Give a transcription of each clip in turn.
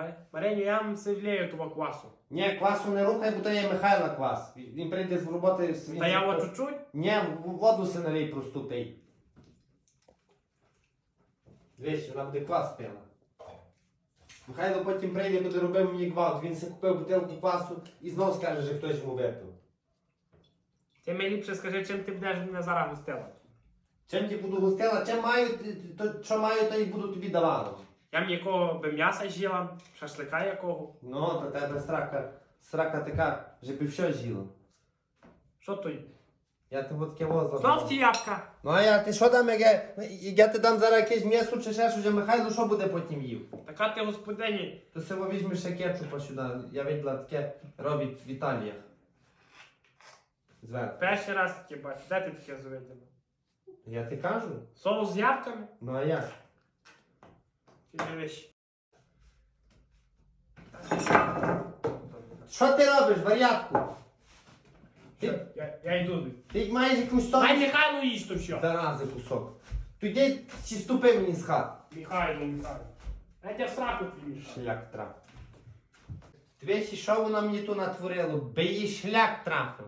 Мар- Мареню, я вам сивлею того квасу. Ні, квасу не рухай, бо то є Михайла квас. Він прийде з роботи свій. Та я от чуть-чуть. Ні, воду си налий просту пий. Дивись, вона буде квас пила. Михайло потім прийде, буде робив мені гвалт. Він си купив бутилку квасу і знов скаже, що хтось йому випив. Ти мені ліпше скажи, чим ти будеш мене зараз гостила. Чим ті буду гостила, чим маю, то, що маю, то і буду тобі давати. Я б якого би м'яса з'їла, шашлика якого. Ну, то тебе срака, срака така, вже би все з'їла. Що то? Я тебе таке возла. Знов ті ябка. Ну а я, ти що дам, як я, я ти дам зараз якесь м'ясо чи ще щось, а Михайло що буде потім їв? Така ти господині. То себе візьмеш ще кетчупа сюди. Я виділа таке робить в Італіях. Зверху. Перший раз таке бачу. Де ти таке заведено? Я ти кажу? Соус з ябками? Ну а як? Ти дивиш. Що ти робиш, варятку? Що? Я, я йду. Ти маєш якусь Ай, сон? Михайло їсть то все. Зарази кусок. Тоді чи ступи мені з хати. Михайло, Михайло. Я тебе в сраку твій. Шлях трапив. Дивись, що воно мені тут натворило? Би її шлях трапив.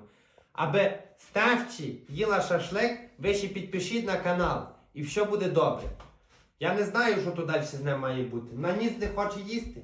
Аби ставчі їла шашлик, ви ще підпишіть на канал. І все буде добре. Я не знаю, що тут далі з ним має бути. На ніс не хоче їсти.